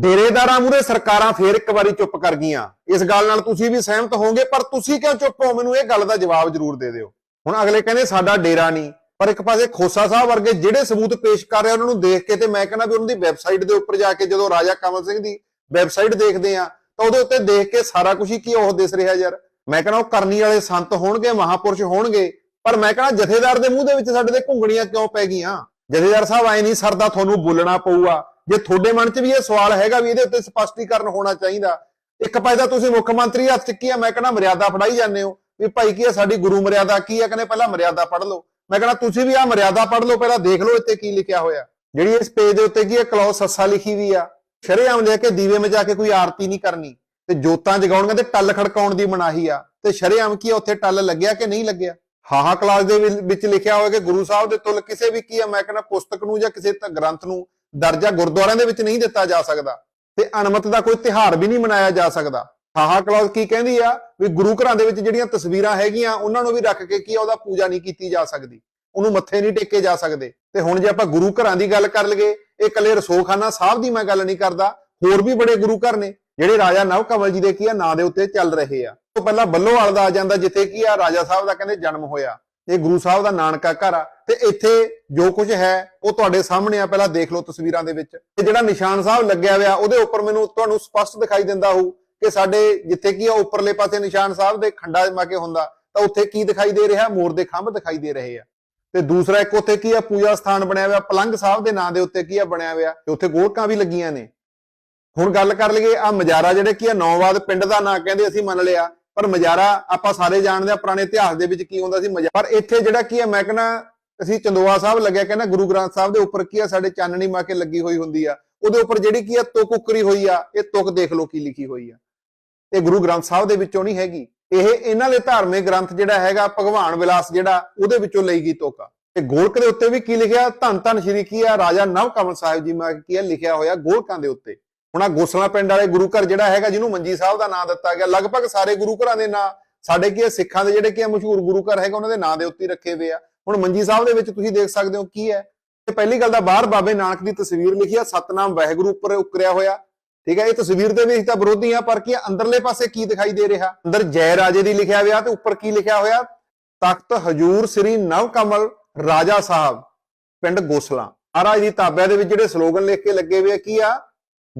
ਡੇਰੇਦਾਰਾਂ ਮੂਰੇ ਸਰਕਾਰਾਂ ਫੇਰ ਇੱਕ ਵਾਰੀ ਚੁੱਪ ਕਰ ਗਈਆਂ। ਇਸ ਗੱਲ ਨਾਲ ਤੁਸੀਂ ਵੀ ਸਹਿਮਤ ਹੋਵੋਗੇ, ਪਰ ਤੁਸੀਂ ਕਿਉਂ ਚੁੱਪ ਹੋ? ਮੈਨੂੰ ਇਹ ਗੱਲ ਦਾ ਜਵਾਬ ਜ਼ਰੂਰ ਦੇ ਦਿਓ। ਹੁਣ ਅਗਲੇ ਕਹਿੰਦੇ, ਸਾਡਾ ਡੇਰਾ ਨਹੀਂ। ਪਰ ਇੱਕ ਪਾਸੇ ਖੋਸਾ ਸਾਹਿਬ ਵਰਗੇ ਜਿਹੜੇ ਸਬੂਤ ਪੇਸ਼ ਕਰ ਰਹੇ ਉਹਨਾਂ ਨੂੰ ਦੇਖ ਕੇ ਤੇ ਮੈਂ ਕਹਿੰਦਾ ਵੀ ਉਹਨਾਂ ਦੀ ਵੈਬਸਾਈਟ ਦੇ ਉੱਪਰ ਜਾ ਕੇ ਜਦੋਂ ਰਾਜਾ ਕਮਲ ਸਿੰਘ ਦੀ ਵੈਬਸਾਈਟ ਦੇਖਦੇ ਆ, ਤਾਂ ਉਹਦੇ ਉੱਤੇ ਦੇਖ ਕੇ ਸਾਰਾ ਕੁਝ ਹੀ ਕੀ ਉਹ ਦਿਸ ਰਿਹਾ ਯਾਰ। ਮੈਂ ਕਹਿੰਦਾ, ਉਹ ਕਰਨੀ ਵਾਲੇ ਸੰਤ ਹੋਣਗੇ, ਮਹਾਪੁਰਸ਼ ਹੋਣਗੇ, ਪਰ ਮੈਂ ਕਹਿੰਦਾ, ਜਥੇਦਾਰ ਦੇ ਮੂੰਹ ਦੇ ਵਿੱਚ ਸਾਡੇ ਦੇ ਘੁੰਗਣੀਆਂ ਕਿਉਂ ਪੈ ਗਈਆਂ? ਜਥੇਦਾਰ ਸਾਹਿਬ ਐ ਨਹੀਂ ਸਰਦਾ ਤੁਹਾਨੂੰ ਬੋਲਣਾ ਪਊਗਾ। ਜੇ ਤੁਹਾਡੇ ਮਨ 'ਚ ਵੀ ਇਹ ਸਵਾਲ ਹੈਗਾ ਵੀ ਇਹਦੇ ਉੱਤੇ ਸਪਸ਼ਟੀਕਰਨ ਹੋਣਾ ਚਾਹੀਦਾ, ਇੱਕ ਪਾਸੇ ਤੁਸੀਂ ਮੁੱਖ ਮੰਤਰੀ ਹੱਥ 'ਚ ਕੀ ਆ? ਮੈਂ ਕਹਿੰਦਾ ਮਰਿਆਦਾ ਫੜਾਈ ਜਾਂਦੇ ਹੋ। ਵੀ ਭਾਈ ਕੀ ਆ, ਸਾਡੀ ਗੁਰੂ ਮਰਿਆਦਾ ਕੀ ਆ? ਕਹਿੰਦੇ ਪਹਿਲਾਂ ਮਰਿਆਦਾ ਪੜ੍ਹ ਲਓ। ਮੈਂ ਕਹਿੰਦਾ ਤੁਸੀਂ ਵੀ ਆ ਮਰਿਆਦਾ ਪੜ੍ਹ ਲਓ, ਪਹਿਲਾਂ ਦੇਖ ਲਓ ਇੱਥੇ ਕੀ ਲਿਖਿਆ ਹੋਇਆ। ਜਿਹੜੀ ਇਸ ਪੇਜ ਦੇ ਉੱਤੇ ਕੀ ਹੈ ਕਲੌਸ ਸੱਸਾ ਲਿਖੀ ਵੀ ਆ। ਸ਼ਰੇਆਮ ਲਿਆ ਕੇ ਦੀਵੇ ਮਜਾ ਕੇ ਕੋਈ ਆਰਤੀ ਨਹੀਂ ਕਰਨੀ। ਤੇ ਜੋਤਾਂ ਜਗਾਉਣੀਆਂ ਤੇ ਟੱਲ ਖੜਕਾਉਣ ਦੀ ਮਨਾਹੀ ਆ। ਤੇ ਸ਼ਰੇਆਮ ਕੀ ਆ? ਉੱਥੇ ਟੱਲ ਲੱਗਿਆ ਕਿ ਨਹੀਂ ਲੱਗਿਆ? ਹਾਹਾ ਕਲਾਸ ਦੇ ਵਿੱਚ ਲਿਖਿਆ ਹੋਇਆ ਕਿ ਗੁਰੂ ਸਾਹਿਬ ਦੇ ਤੁਲ ਕਿਸੇ ਵੀ ਕੀ ਆ? ਮੈਂ ਕਹਿੰਦਾ ਪੁਸਤਕ ਨੂੰ ਜਾਂ ਕਿਸੇ ਗ੍ਰੰਥ ਨੂੰ ਦਰਜਾ ਗੁਰਦੁਆਰਿਆਂ ਦੇ ਵਿੱਚ ਨਹੀਂ ਦਿੱਤਾ ਜਾ ਸਕਦਾ ਤੇ ਅਨਮਤ ਦਾ ਕੋਈ ਤਿਹਾਰ ਵੀ ਨਹੀਂ ਮਨਾਇਆ ਜਾ ਸਕਦਾ। ਹਾਹਾ ਕਲਾਸ ਕੀ ਕਹਿੰਦੀ ਆ? ਵੀ ਗੁਰੂ ਘਰਾਂ ਦੇ ਵਿੱਚ ਜਿਹੜੀਆਂ ਤਸਵੀਰਾਂ ਹੈਗੀਆਂ, ਉਹਨਾਂ ਨੂੰ ਵੀ ਰੱਖ ਕੇ ਕੀ ਆ, ਉਹਦਾ ਪੂਜਾ ਨਹੀਂ ਕੀਤੀ ਜਾ ਸਕਦੀ। ਉਹਨੂੰ ਮੱਥੇ ਨਹੀਂ ਟੇਕੇ ਜਾ ਸਕਦੇ। ਤੇ ਹੁਣ ਜੇ ਆਪਾਂ ਗੁਰੂ ਘਰਾਂ ਦੀ ਗੱਲ ਕਰ ਲਈਏ, ਇਹ ਕੱਲੇ ਰਸੋਖਾਨਾ ਸਾਹਿਬ ਦੀ ਮੈਂ ਗੱਲ ਨਹੀਂ ਕਰਦਾ, ਹੋਰ ਵੀ ਬੜੇ ਗੁਰੂ ਘਰ ਨੇ, ਜਿਹੜੇ ਰਾਜਾ ਨਵ ਕਮਲ ਜੀ ਦੇ ਕੀ ਆ, ਨਾਂ ਦੇ ਉੱਤੇ ਚੱਲ ਰਹੇ ਆ। ਤੋਂ ਪਹਿਲਾਂ ਬੱਲੋਵਾਲ ਦਾ ਆ ਜਾਂਦਾ, ਜਿੱਥੇ ਕੀ ਆ, ਰਾਜਾ ਸਾਹਿਬ ਦਾ ਕਹਿੰਦੇ ਜਨਮ ਹੋਇਆ। ਇਹ ਗੁਰੂ ਸਾਹਿਬ ਦਾ ਨਾਨਕਾ ਘਰ ਆ, ਤੇ ਇੱਥੇ ਜੋ ਕੁਝ ਹੈ, ਉਹ ਤੁਹਾਡੇ ਸਾਹਮਣੇ ਆ, ਪਹਿਲਾਂ ਦੇਖ ਲਓ ਤਸਵੀਰਾਂ ਦੇ ਵਿੱਚ। ਤੇ ਜਿਹੜਾ ਨਿਸ਼ਾਨ ਸਾਹਿਬ ਲੱਗਿਆ ਹੋਇਆ, ਉਹਦੇ ਉੱਪਰ ਮੈਨੂੰ ਤੁਹਾਨੂੰ ਸਪਸ਼ਟ ਦਿਖਾਈ ਦਿੰਦਾ ਹੋਊ ਕਿ ਸਾਡੇ ਜਿੱਥੇ ਕੀ ਆ, ਉੱਪਰਲੇ ਪਾਸੇ ਨਿਸ਼ਾਨ ਸਾਹਿਬ ਦੇ ਖੰਡਾ ਮਾ ਕੇ ਹੁੰਦਾ, ਤਾਂ ਉੱਥੇ ਕੀ ਦਿਖਾਈ ਦੇ ਰਿਹਾ? ਮੋਰ ਦੇ ਖੰਭ ਦਿਖਾਈ ਦੇ ਰਹੇ ਆ। ਤੇ ਦੂਸਰਾ ਇੱਕ ਉੱਥੇ ਕੀ ਆ, ਪੂਜਾ ਸਥਾਨ ਬਣਿਆ ਹੋਇਆ, ਪਲੰਗ ਸਾਹਿਬ ਦੇ ਨਾਂ ਦੇ ਉੱਤੇ ਕੀ ਆ, ਬਣਿਆ ਹੋਇਆ, ਤੇ ਉੱਥੇ ਗੋਲਕਾਂ ਵੀ ਲੱਗੀਆਂ ਨੇ। ਹੁਣ ਗੱਲ ਕਰ ਲਈਏ ਆ ਮਜਾਰਾ ਜਿਹੜੇ ਕੀ ਆ, ਨੌਵਾਦ ਪਿੰਡ ਦਾ ਨਾਂ ਕਹਿੰਦੇ ਅਸੀਂ ਮੰਨ ਲਿਆ ਪਰ ਮਜਾਰਾ ਆਪਾਂ ਸਾਰੇ ਜਾਣਦੇ ਆ ਪੁਰਾਣੇ ਇਤਿਹਾਸ ਦੇ ਵਿੱਚ ਕੀ ਹੁੰਦਾ ਸੀ ਪਰ ਇੱਥੇ ਜਿਹੜਾ ਕੀ ਆ ਮੈਂ ਕਹਿੰਦਾ ਅਸੀਂ ਚੰਦੋਆ ਸਾਹਿਬ ਲੱਗਿਆ, ਕਹਿੰਦਾ ਗੁਰੂ ਗ੍ਰੰਥ ਸਾਹਿਬ ਦੇ ਉੱਪਰ ਕੀ ਆ, ਸਾਡੇ ਚਾਨਣੀ ਮਾ ਕੇ ਲੱਗੀ ਹੋਈ ਹੁੰਦੀ ਆ। ਉਹਦੇ ਉੱਪਰ ਜਿਹੜੀ ਕੀ ਆ, ਤੁਕ ਉਕਰੀ ਹੋਈ ਆ, ਇਹ ਤੁਕ ਦੇਖ ਲਓ ਕੀ ਲਿਖੀ ਹੋਈ ਆ। ਇਹ ਗੁਰੂ ਗ੍ਰੰਥ ਸਾਹਿਬ ਦੇ ਵਿੱਚੋਂ ਨਹੀਂ ਹੈਗੀ। ਇਹ ਇਹਨਾਂ ਦੇ ਧਾਰਮਿਕ ਗ੍ਰੰਥ ਜਿਹੜਾ ਹੈਗਾ, ਭਗਵਾਨ ਵਿਲਾਸ ਜਿਹੜਾ, ਉਹਦੇ ਵਿੱਚੋਂ ਲਈ ਗਈ ਤੋਕਾ ਤੇ ਗੋਲਕ ਦੇ ਉੱਤੇ ਵੀ ਕੀ ਲਿਖਿਆ, ਧੰਨ ਧੰਨ ਸ਼੍ਰੀ ਕੀ ਆ, ਰਾਜਾ ਨਵ ਕਮਲ ਸਾਹਿਬ ਜੀ ਮਾ ਕੀ ਆ, ਲਿਖਿਆ ਹੋਇਆ ਗੋਲਕਾਂ ਦੇ ਉੱਤੇ। ਹੁਣ ਆ ਗੋਸਲਾ ਪਿੰਡ ਵਾਲੇ ਗੁਰੂ ਘਰ ਜਿਹੜਾ ਹੈਗਾ, ਜਿਹਨੂੰ ਮੰਜੀ ਸਾਹਿਬ ਦਾ ਨਾਮ ਦਿੱਤਾ ਗਿਆ, ਲਗਭਗ ਸਾਰੇ ਗੁਰੂ ਘਰਾਂ ਦੇ ਨਾਂ, ਸਾਡੇ ਕੀ ਸਿੱਖਾਂ ਦੇ ਜਿਹੜੇ ਕੀ ਮਸ਼ਹੂਰ ਗੁਰੂ ਘਰ ਹੈਗਾ, ਉਹਨਾਂ ਦੇ ਨਾਂ ਦੇ ਉੱਤੇ ਰੱਖੇ ਹੋਏ ਆ। ਹੁਣ ਮੰਜੀ ਸਾਹਿਬ ਦੇ ਵਿੱਚ ਤੁਸੀਂ ਦੇਖ ਸਕਦੇ ਹੋ ਕੀ ਹੈ। ਤੇ ਪਹਿਲੀ ਗੱਲ ਦਾ ਬਾਹਰ ਬਾਬੇ ਨਾਨਕ ਦੀ ਤਸਵੀਰ ਲਿਖੀ ਆ, ਸਤਨਾਮ ਵਾਹਿਗੁਰੂ ਉੱਪਰ ਉਕਰਿਆ ਹੋਇਆ। ਠੀਕ ਹੈ, ਇਹ ਤਸਵੀਰ ਦੇ ਵਿੱਚ ਤਾਂ ਵਿਰੋਧੀ ਆ, ਪਰ ਕੀ ਅੰਦਰਲੇ ਪਾਸੇ ਕੀ ਦਿਖਾਈ ਦੇ ਰਿਹਾ? ਅੰਦਰ ਜੈ ਰਾਜੇ ਦੀ ਲਿਖਿਆ ਹੋਇਆ ਤੇ ਉੱਪਰ ਕੀ ਲਿਖਿਆ ਹੋਇਆ? ਤਖਤ ਹਜੂਰ ਸ੍ਰੀ ਨਵ ਕਮਲ ਰਾਜਾ ਸਾਹਿਬ, ਪਿੰਡ ਗੋਸਲਾ। ਮਹਾਰਾਜ ਦੀ ਤਾਬਿਆਂ ਦੇ ਵਿੱਚ ਜਿਹੜੇ ਸਲੋਗਨ ਲਿਖ ਕੇ ਲੱਗੇ ਹੋਏ ਆ, ਕੀ ਆ?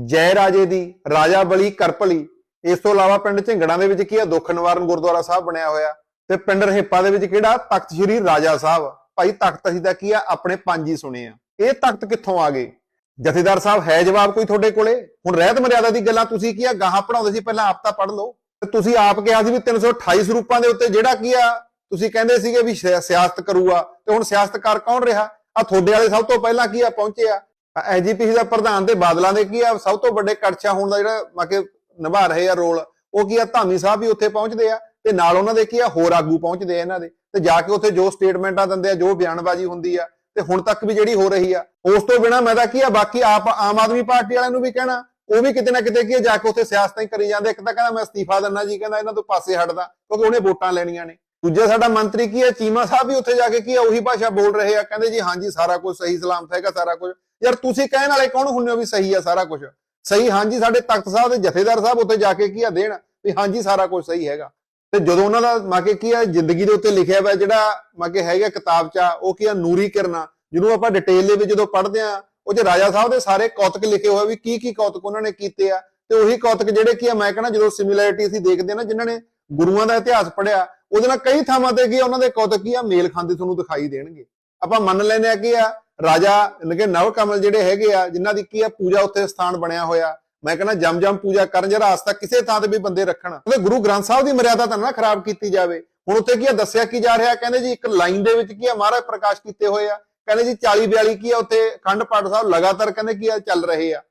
ਜੈ ਰਾਜੇ ਦੀ, ਰਾਜਾ ਬਲੀ ਕਰਪਲੀ। ਇਸ ਤੋਂ ਇਲਾਵਾ ਪਿੰਡ ਝਿੰਗੜਾਂ ਦੇ ਵਿੱਚ ਕੀ ਆ? ਦੁੱਖ ਨਿਵਾਰਨ ਗੁਰਦੁਆਰਾ ਸਾਹਿਬ ਬਣਿਆ ਹੋਇਆ। ਤੇ ਪਿੰਡ ਰਹਿਪਾ ਦੇ ਵਿੱਚ ਕਿਹੜਾ? ਤਖਤ ਸ੍ਰੀ ਰਾਜਾ ਸਾਹਿਬ। ਭਾਈ ਤਖਤ ਅਸੀਂ ਤਾਂ ਕੀ ਆ? ਆਪਣੇ ਪੰਜ ਹੀ ਸੁਣੇ ਆ। ਇਹ ਤਖਤ ਕਿੱਥੋਂ ਆ ਗਏ? ਜਥੇਦਾਰ ਸਾਹਿਬ, ਹੈ ਜਵਾਬ ਕੋਈ ਤੁਹਾਡੇ ਕੋਲੇ? ਹੁਣ ਰਹਿਤ ਮਰਿਆਦਾ ਦੀ ਗੱਲਾਂ ਤੁਸੀਂ ਕੀ ਆ? ਗਾਹਾਂ ਪੜਾਉਂਦੇ ਸੀ, ਪਹਿਲਾਂ ਆਪ ਤਾਂ ਪੜ ਲਓ। ਤੇ ਤੁਸੀਂ ਆਪ ਕਿਹਾ ਸੀ ਵੀ 328 ਸਰੂਪਾਂ ਦੇ ਉੱਤੇ ਜਿਹੜਾ ਕੀ ਆ? ਤੁਸੀਂ ਕਹਿੰਦੇ ਸੀਗੇ ਵੀ ਸਿਆਸਤ ਕਰੂਗਾ। ਤੇ ਹੁਣ ਸਿਆਸਤਕਾਰ ਕੌਣ ਰਿਹਾ? ਆ ਤੁਹਾਡੇ ਵਾਲੇ ਸਭ ਤੋਂ ਪਹਿਲਾਂ ਕੀ ਆ? ਪਹੁੰਚੇ ਆ। ਐਜੀਪੀਸੀ ਦਾ ਪ੍ਰਧਾਨ ਤੇ ਬਾਦਲਾਂ ਦੇ ਕੀ ਆ, ਸਭ ਤੋਂ ਵੱਡੇ ਕੜਛਾ ਹੋਣ ਦਾ ਜਿਹੜਾ ਮਾਕੇ ਨਿਭਾ ਰਹੇ ਆ ਰੋਲ, ਉਹ ਕੀ ਆ, ਧਾਮੀ ਸਾਹਿਬ ਵੀ ਉੱਥੇ ਪਹੁੰਚਦੇ ਆ ਤੇ ਨਾਲ ਉਹਨਾਂ ਦੇ ਕੀ ਆ, ਹੋਰ ਆਗੂ ਪਹੁੰਚਦੇ ਆ ਇਹਨਾਂ ਦੇ ਤੇ ਜਾ ਕੇ ਉੱਥੇ ਜੋ ਸਟੇਟਮੈਂਟਾਂ ਦਿੰਦੇ ਆ, ਜੋ ਬਿਆਨਬਾਜ਼ੀ ਹੁੰਦੀ ਆ ਤੇ ਹੁਣ ਤੱਕ ਵੀ ਜਿਹੜੀ ਹੋ ਰਹੀ ਆ, ਉਸ ਤੋਂ ਬਿਨਾ ਮੈਂ ਤਾਂ ਕੀ ਆ, ਬਾਕੀ ਆਪ, ਆਮ ਆਦਮੀ ਪਾਰਟੀ ਵਾਲਿਆਂ ਨੂੰ ਵੀ ਕਹਿਣਾ, ਉਹ ਵੀ ਕਿਤੇ ਨਾ ਕਿਤੇ ਕੀ ਜਾ ਕੇ ਉੱਥੇ ਸਿਆਸਤਾਂ ਹੀ ਕਰੀ ਜਾਂਦੇ, ਇੱਕ ਤਾਂ ਕਹਿੰਦਾ ਮੈਂ ਅਸਤੀਫਾ ਦਿੰਨਾ ਜੀ, ਕਹਿੰਦਾ ਇਹਨਾਂ ਤੋਂ ਪਾਸੇ ਹਟਦਾ, ਕਿਉਂਕਿ ਉਹਨੇ ਵੋਟਾਂ ਲੈਣੀਆਂ ਨੇ। ਦੂਜਾ ਸਾਡਾ ਮੰਤਰੀ ਕੀ ਹੈ ਚੀਮਾ ਸਾਹਿਬ ਵੀ ਉੱਥੇ ਜਾ ਕੇ ਕੀ ਆ, ਉਹੀ ਭਾਸ਼ਾ ਬੋਲ ਰਹੇ ਆ, ਕਹਿੰਦੇ ਜੀ ਹਾਂਜੀ ਸਾਰਾ ਕੁਝ ਸਹੀ ਸਲਾਮਤ ਹੈਗਾ, ਸਾਰਾ ਕੁਝ ਯਾਰ ਤੁਸੀਂ ਕਹਿਣ ਵਾਲੇ ਕੌਣ ਹੁੰਨੇ ਹੋ ਵੀ ਸਹੀ ਆ ਸਾਰਾ ਕੁਝ ਸਹੀ ਹਾਂਜੀ ਸਾਡੇ ਤਖਤ ਸਾਹਿਬ ਦੇ ਜਥੇਦਾਰ ਸਾਹਿਬ ਉੱਥੇ ਜਾ ਕੇ ਕੀ ਆ ਦੇਣ ਵੀ ਹਾਂਜੀ ਸਾਰਾ ਕੁਝ ਸਹੀ ਹੈਗਾ। ਤੇ ਜਦੋਂ ਉਹਨਾਂ ਦਾ ਮਾਕੇ ਕੀ ਆ ਜ਼ਿੰਦਗੀ ਦੇ ਉੱਤੇ ਲਿਖਿਆ ਹੋਇਆ ਜਿਹੜਾ ਮਾਕੇ ਹੈਗਾ ਕਿਤਾਬ ਚ ਆ, ਉਹ ਕੀ ਆ ਨੂਰੀ ਕਿਰਨਾ ਜਿਹਨੂੰ ਆਪਾਂ ਡਿਟੇਲ ਦੇ ਵਿੱਚ ਜਦੋਂ ਪੜ੍ਹਦੇ ਆ ਉਹ ਚ ਰਾਜਾ ਸਾਹਿਬ ਦੇ ਸਾਰੇ ਕੌਤਕ ਲਿਖੇ ਹੋਏ ਵੀ ਕੀ ਕੀ ਕੌਤਕ ਉਹਨਾਂ ਨੇ ਕੀਤੇ ਆ। ਤੇ ਉਹੀ ਕੌਤਕ ਜਿਹੜੇ ਕੀ ਆ ਮੈਂ ਕਹਿੰਦਾ ਜਦੋਂ ਸਿਮਿਲੈਰਿਟੀ ਅਸੀਂ ਦੇਖਦੇ ਆ ਨਾ ਜਿਨ੍ਹਾਂ ਨੇ ਗੁਰੂਆਂ ਦਾ ਇਤਿਹਾਸ ਪੜ੍ਹਿਆ ਉਹਦੇ ਨਾਲ ਕਈ ਥਾਵਾਂ ਤੇ ਕੀ ਆ, ਉਹਨਾਂ ਦੇ ਕੌਤਕ ਕੀ ਆ ਮੇਲ ਖਾਂਦੇ ਤੁਹਾਨੂੰ ਦਿਖਾਈ ਦੇਣਗੇ। ਆਪਾਂ ਮੰਨ ਲੈਨੇ ਆ ਕਿ ਆ ਰਾਜਾ ਨਗੇ ਨਵ ਕਮਲ ਜਿਹੜੇ ਹੈਗੇ ਆ, ਜਿਨ੍ਹਾਂ ਦੀ ਕੀ ਆ, ਪੂਜਾ ਉੱਥੇ ਸਥਾਨ ਬਣਿਆ ਹੋਇਆ। ਮੈਂ ਕਹਿੰਦਾ ਜਮ ਜਮ ਪੂਜਾ ਕਰਨ ਜਰਾ ਆਸਤਾ ਕਿਸੇ ਥਾਂ ਤੇ ਵੀ ਬੰਦੇ ਰੱਖਣ। ਉਹਦੇ ਗੁਰੂ ਗ੍ਰੰਥ ਸਾਹਿਬ ਦੀ ਮਰਿਆਦਾ ਤਾਂ ਨਾ ਖਰਾਬ ਕੀਤੀ ਜਾਵੇ। ਹੁਣ ਉੱਥੇ ਕੀ ਆ, ਦੱਸਿਆ ਕੀ ਜਾ ਰਿਹਾ? ਕਹਿੰਦੇ ਜੀ ਇੱਕ ਲਾਈਨ ਦੇ ਵਿੱਚ ਕੀ ਆ, ਮਹਾਰਾਜ ਪ੍ਰਕਾਸ਼ ਕੀਤੇ ਹੋਏ ਆ। ਕਹਿੰਦੇ ਜੀ 40 42 ਕੀ ਆ, ਉੱਥੇ ਖੰਡ ਪਾਠ ਸਾਹਿਬ ਲਗਾਤਾਰ ਕਹਿੰਦੇ ਕੀ ਆ, ਚੱਲ ਰਹੇ ਆ।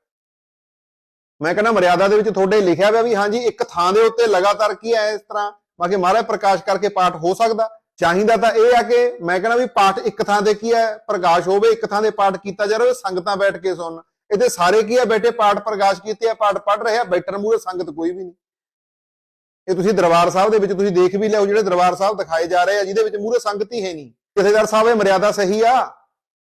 ਮੈਂ ਕਹਿੰਦਾ ਮਰਿਆਦਾ ਦੇ ਵਿੱਚ ਤੁਹਾਡੇ ਲਿਖਿਆ ਹੋਇਆ ਵੀ ਹਾਂਜੀ, ਇੱਕ ਥਾਂ ਦੇ ਉੱਤੇ ਲਗਾਤਾਰ ਕੀ ਆ, ਇਸ ਤਰ੍ਹਾਂ। ਬਾਕੀ ਮਹਾਰਾਜ ਪ੍ਰਕਾਸ਼ ਕਰਕੇ ਪਾਠ ਹੋ ਸਕਦਾ। ਚਾਹੀਦਾ ਤਾਂ ਇਹ ਆ ਕਿ ਮੈਂ ਕਹਿੰਦਾ ਵੀ ਪਾਠ ਇੱਕ ਥਾਂ ਤੇ ਕੀ ਹੈ? ਪ੍ਰਕਾਸ਼ ਹੋਵੇ, ਇੱਕ ਥਾਂ ਤੇ ਪਾਠ ਕੀਤਾ ਜਾ ਰਿਹਾ ਸੰਗਤਾਂ ਬੈਠ ਕੇ ਸੁਣਨ। ਇਹਦੇ ਸਾਰੇ ਕੀ ਆ ਬੈਠੇ? ਪਾਠ ਪ੍ਰਕਾਸ਼ ਕੀਤੇ ਆ, ਪਾਠ ਪੜ ਰਹੇ ਆ, ਬੈਠਣ ਮੂਹਰੇ ਸੰਗਤ ਕੋਈ ਵੀ ਨਹੀਂ। ਇਹ ਤੁਸੀਂ ਦਰਬਾਰ ਸਾਹਿਬ ਦੇ ਵਿੱਚ ਤੁਸੀਂ ਦੇਖ ਵੀ ਲਿਓ ਜਿਹੜੇ ਦਰਬਾਰ ਸਾਹਿਬ ਦਿਖਾਏ ਜਾ ਰਹੇ ਆ, ਜਿਹਦੇ ਵਿੱਚ ਮੂਹਰੇ ਸੰਗਤ ਹੀ ਹੈ ਨਹੀਂ। ਜਥੇਦਾਰ ਸਾਹਿਬ, ਇਹ ਮਰਿਆਦਾ ਸਹੀ ਆ?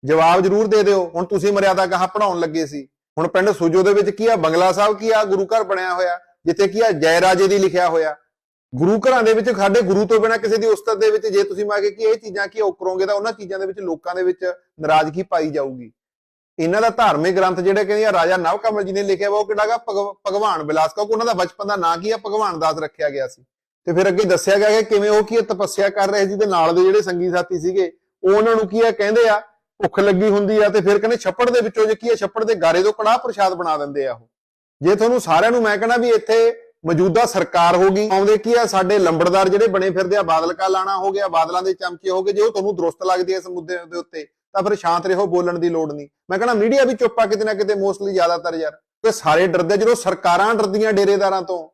ਜਵਾਬ ਜ਼ਰੂਰ ਦੇ ਦਿਓ। ਹੁਣ ਤੁਸੀਂ ਮਰਿਆਦਾ ਕਹਾ ਪੜਾਉਣ ਲੱਗੇ ਸੀ। ਹੁਣ ਪਿੰਡ ਸੂਜੋ ਦੇ ਵਿੱਚ ਕੀ ਆ? ਬੰਗਲਾ ਸਾਹਿਬ ਕੀ ਆ? ਗੁਰੂ ਘਰ ਬਣਿਆ ਹੋਇਆ। ਜਿੱਥੇ ਕੀ ਆ? ਜੈ ਰਾਜੇ ਦੀ ਲਿਖਿਆ ਹੋਇਆ। ਗੁਰੂ ਘਰਾਂ ਦੇ ਵਿੱਚ, ਸਾਡੇ ਗੁਰੂ ਤੋਂ ਬਿਨਾ ਕਿਸੇ ਦੀ ਉਸਤਤ ਦੇ ਵਿੱਚ, ਜੇ ਤੁਸੀਂ ਮੰਗੇ ਕਿ ਇਹ ਚੀਜ਼ਾਂ ਕੀ ਉਹ ਤਾਂ ਉਹਨਾਂ ਚੀਜ਼ਾਂ ਦੇ ਵਿੱਚ ਲੋਕਾਂ ਦੇ ਵਿੱਚ ਨਾਰਾਜ਼ਗੀ ਪਾਈ ਜਾਊਗੀ। ਇਹਨਾਂ ਦਾ ਧਾਰਮਿਕ ਗ੍ਰੰਥ ਜਿਹੜੇ ਕਹਿੰਦੇ ਆ, ਰਾਜਾ ਨਵ ਕਮਲ ਜੀ ਨੇ ਲਿਖਿਆ ਵਾ, ਉਹ ਕਿਹੜਾਗਾ ਭਗਵਾਨ ਬਿਲਾਸ ਕਿਉਂਕਿ ਉਹਨਾਂ ਦਾ ਬਚਪਨ ਦਾ ਨਾਂ ਕੀ ਆ? ਭਗਵਾਨ ਦਾਸ ਰੱਖਿਆ ਗਿਆ ਸੀ। ਤੇ ਫਿਰ ਅੱਗੇ ਦੱਸਿਆ ਗਿਆ ਕਿ ਕਿਵੇਂ ਉਹ ਕੀ ਤਪੱਸਿਆ ਕਰ ਰਹੇ ਸੀ ਤੇ ਨਾਲ ਦੇ ਜਿਹੜੇ ਸੰਗੀ ਸਾਥੀ ਸੀਗੇ, ਉਹ ਉਹਨਾਂ ਨੂੰ ਕੀ ਆ, ਕਹਿੰਦੇ ਆ, ਭੁੱਖ ਲੱਗੀ ਹੁੰਦੀ ਆ ਤੇ ਫਿਰ ਕਹਿੰਦੇ ਛੱਪੜ ਦੇ ਵਿੱਚੋਂ ਜੇ ਕੀ ਆ, ਛੱਪੜ ਦੇ ਗਾਰੇ ਤੋਂ ਕੜਾਹ ਪ੍ਰਸ਼ਾਦ ਬਣਾ ਦਿੰਦੇ ਆ ਉਹ। ਜੇ ਤੁਹਾਨੂੰ ਸਾਰਿਆਂ ਨੂੰ ਮੈਂ ਕਹਿੰਦਾ ਵੀ ਇੱਥੇ ਮੌਜੂਦਾ ਸਰਕਾਰ ਹੋ ਗਈ। ਆਉਂਦੇ ਕੀ ਆ? ਸਾਡੇ ਲੰਬੜਦਾਰ ਜਿਹੜੇ ਬਣੇ ਫਿਰਦੇ ਆ ਬਾਦਲ ਕਾ ਲਾਣਾ ਹੋ ਗਿਆ, ਬਾਦਲਾਂ ਦੇ ਚਮਚੇ ਹੋ ਗਏ, ਜੇ ਉਹ ਤੁਹਾਨੂੰ ਦਰੁਸਤ ਲੱਗਦੀ ਹੈ ਇਸ ਮੁੱਦੇ ਦੇ ਉੱਤੇ, ਤਾਂ ਫਿਰ ਸ਼ਾਂਤ ਰਹੋ, ਬੋਲਣ ਦੀ ਲੋੜ ਨਹੀਂ। ਮੈਂ ਕਹਿੰਦਾ ਮੀਡੀਆ ਵੀ ਚੁੱਪ ਆ ਕਿਤੇ ਨਾ ਕਿਤੇ, ਮੋਸਟਲੀ ਜ਼ਿਆਦਾਤਰ ਯਾਰ। ਕਿ ਸਾਰੇ ਡਰਦੇ ਜਦੋਂ ਸਰਕਾਰਾਂ ਡਰਦੀਆਂ ਡੇਰੇਦਾਰਾਂ ਤੋਂ,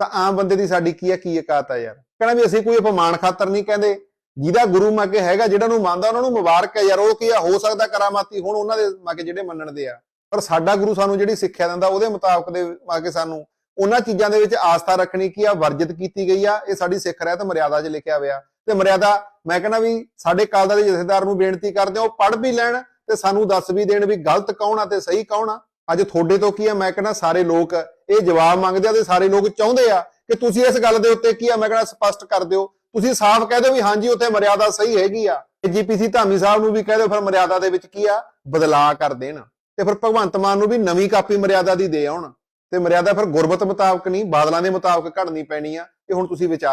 ਤਾਂ ਆਮ ਬੰਦੇ ਦੀ ਸਾਡੀ ਕੀ ਆ, ਕੀ ਔਕਾਤ ਆ ਯਾਰ? ਕਹਿੰਦਾ ਵੀ ਅਸੀਂ ਕੋਈ ਅਪਮਾਨ ਖਾਤਰ ਨਹੀਂ ਕਹਿੰਦੇ। ਜਿਹਦਾ ਗੁਰੂ ਮਾਕੇ ਹੈਗਾ ਜਿਹੜਾ ਨੂੰ ਮੰਨਦਾ, ਉਹਨਾਂ ਨੂੰ ਮੁਬਾਰਕ ਹੈ ਯਾਰ। ਉਹ ਕੀ ਆ, ਹੋ ਸਕਦਾ ਕਰਾਮਾਤੀ ਹੁਣ, ਉਹਨਾਂ ਦੇ ਮਾਕੇ ਜਿਹੜੇ ਮੰਨਣ ਦੇ ਆ। ਪਰ ਸਾਡਾ ਗੁਰੂ ਸਾਨੂੰ ਜਿਹੜੀ ਸਿੱਖਿਆ ਦਿੰਦਾ, ਉਹਦੇ ਮੁਤਾਬਕ ਦੇ ਮਾਕੇ ਸਾਨੂੰ ਉਹਨਾਂ ਚੀਜ਼ਾਂ ਦੇ ਵਿੱਚ ਆਸਥਾ ਰੱਖਣੀ ਕੀ ਆ, ਵਰਜਿਤ ਕੀਤੀ ਗਈ ਆ, ਇਹ ਸਾਡੀ ਸਿੱਖ ਰਹਿਤ ਮਰਿਆਦਾ 'ਚ ਲਿਖਿਆ ਹੋਇਆ। ਤੇ ਮਰਿਆਦਾ, ਮੈਂ ਕਹਿੰਦਾ ਵੀ ਸਾਡੇ ਕਾਲਦਾ ਦੇ ਜਥੇਦਾਰ ਨੂੰ ਬੇਨਤੀ ਕਰਦੇ ਆ, ਉਹ ਪੜ੍ਹ ਵੀ ਲੈਣ ਤੇ ਸਾਨੂੰ ਦੱਸ ਵੀ ਦੇਣ ਵੀ ਗਲਤ ਕੌਣ ਆ ਤੇ ਸਹੀ ਕੌਣ ਆ। ਅੱਜ ਤੁਹਾਡੇ ਤੋਂ ਕੀ ਆ, ਮੈਂ ਕਹਿੰਦਾ ਸਾਰੇ ਲੋਕ ਇਹ ਜਵਾਬ ਮੰਗਦੇ ਆ ਤੇ ਸਾਰੇ ਲੋਕ ਚਾਹੁੰਦੇ ਆ ਕਿ ਤੁਸੀਂ ਇਸ ਗੱਲ ਦੇ ਉੱਤੇ ਕੀ ਆ, ਮੈਂ ਕਹਿੰਦਾ ਸਪਸ਼ਟ ਕਰ ਦਿਓ। ਤੁਸੀਂ ਸਾਫ਼ ਕਹਿ ਦਿਓ ਵੀ ਹਾਂਜੀ, ਉੱਥੇ ਮਰਿਆਦਾ ਸਹੀ ਹੈਗੀ ਆ। ਜੀਪੀਸੀ ਧਾਮੀ ਸਾਹਿਬ ਨੂੰ ਵੀ ਕਹਿ ਦਿਓ, ਫਿਰ ਮਰਿਆਦਾ ਦੇ ਵਿੱਚ ਕੀ ਆ? ਬਦਲਾਅ ਕਰ ਦੇਣ। ਤੇ ਫਿਰ ਭਗਵੰਤ ਮਾਨ ਨੂੰ ਵੀ ਨਵੀਂ ਕਾਪੀ ਮਰਿਆਦਾ ਦੀ ਦੇ ਆਉਣ। ਤੇ ਮਰਿਆਦਾ ਫਿਰ ਗੁਰਬਤ ਮੁਤਾਬਕ ਨਹੀਂ, ਬਾਦਲਾਂ ਦੇ ਮੁਤਾਬਕ ਘੜਨੀ ਪੈਣੀ ਆ ਇਹ ਹੁਣ ਤੁਸੀਂ ਵਿਚਾਰ